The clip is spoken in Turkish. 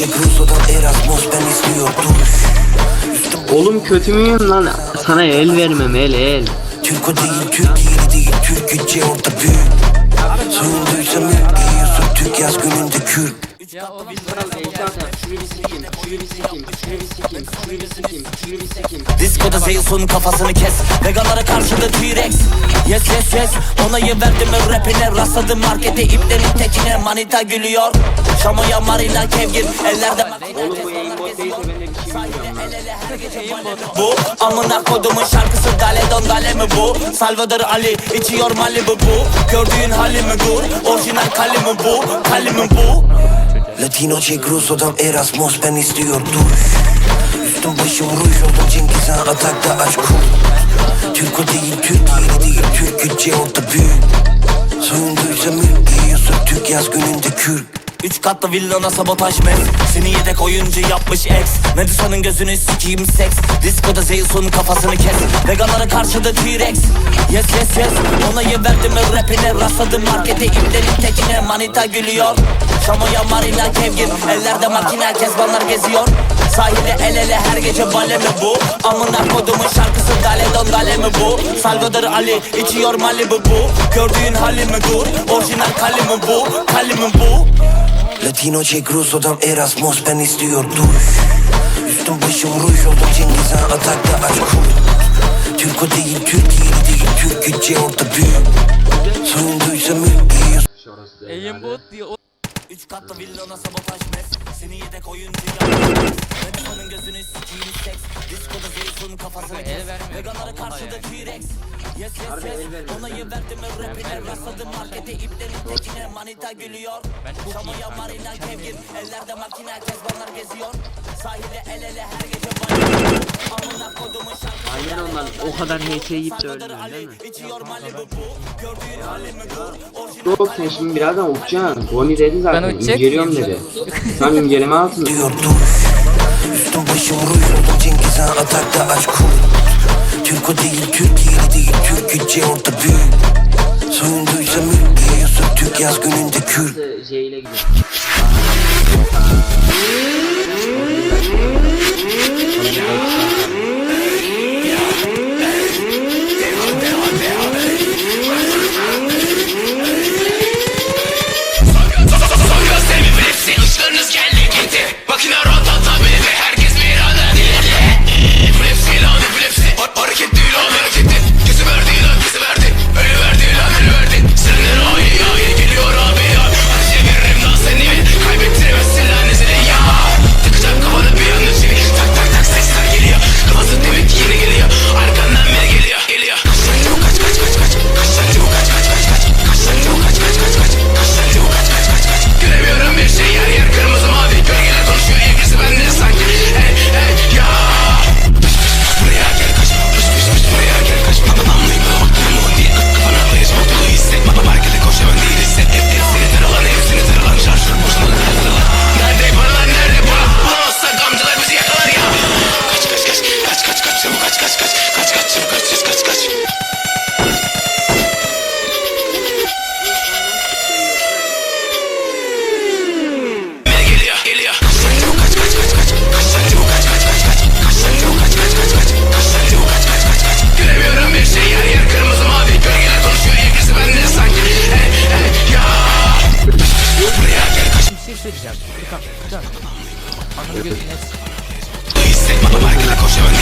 Şey, Çek Rusya'dan Erasmus ben istiyor Oğlum kötü müyüm lan? Sana el vermem el el. Türk o değil, Türk değil değil, Türk gece orada büyük. Soyunduysam hep iyi Türk yaz gününde Kürt. Ya o video Şurayı bir sikeyim, şurayı bir sikeyim, şurayı bir sikeyim, şurayı bir sikeyim, şurayı bir sikeyim. Diskoda Zeus'un kafasını kes. Veganlara karşıda T-Rex. Yes yes yes. Onayı verdim rapine Rastladım. Markete iplerin tekine Manita gülüyor. Şamoya Marina Kevgir. Ellerde Oğlum bu aimbot değilse ben de bir şey bilmiyorum. bu Amına kodumun şarkısı Dale don dale mi bu? Salvador Ali içiyor Malibu bu. Gördüğün hali mi gur Orijinal kalemi bu? Kalemim bu Latino Jack Russo'dan Erasmus ben istiyor duş Üstüm başım ruj oldum Cengiz Han atakta aç kul Türk o değil, Türkiye'li değil, Türkçe orta büyük. Soyunduysa mülk giyiyorsun, Türk yaz gününde kürk. Üç katlı villana sabotaj mes Seni yedek oyuncu yapmış ex. Medusa'nın gözünü sikeyim seks. Diskoda Zeus'un kafasını kes. Veganlara karşıda T-Rex. Yes yes yes. Onayı verdim rapine Rastladım. Markete iplerin tekine. Manita gülüyor Şamoya Marina Kevgir Ellerde makine kezbanlar geziyor. Sahilde el ele her gece bale mi bu? Amına kodumun şarkısı Dale don dale mi bu? Salvador Ali içiyor Malibu bu? Gördüğün hali mi dur? Orijinal kalemi bu? Kalemim bu? Latino Jack Russo'dan Erasmus ben istiyor duş. Üstüm başım ruj oldum Cengiz Han atakta aç kul Türk o değil, Türkiye'li değil, Türkçe orta büyük. Soyunduysa mülk giyiyorsun aimbot diye Üç katlı villana sabotaj mes. Seni yedek oyuncu yapmış Medusa'nın gözünü sikiyim seks. Diskoda Zeus'un kafasını el kes. verme. Veganlara karşıda yani. T-Rex. Yes yes yes. verme. Onayı verdim mi rapine Rastladım. Markete iplerin tekine Manita gülüyor. Kanka, Marina. Kevgir. Ellerde makine kezbanlar geziyor Sahilde el ele her gece bayılıyor Amına kodumun şarkısı Aynen ondan o kadar HT yiyip de Ali değil mi? Yok sen şimdi birazdan uçacaksın. Bonnie dedi zaten. Ben uçacak İnceliyorum mıyım? dedi. Tam inceleme altında. diyor duş Üstüm başım ruj oldum Cengiz Han atakta aç kul Türk o değil, Türkiye'li değil, Türkçe orta büyük Soyunduysa mülk giyiyorsun, Türk yaz gününde kürk J ile gidiyor. Furkan. Ananı gözüne s- hisset Baba markete koş hemen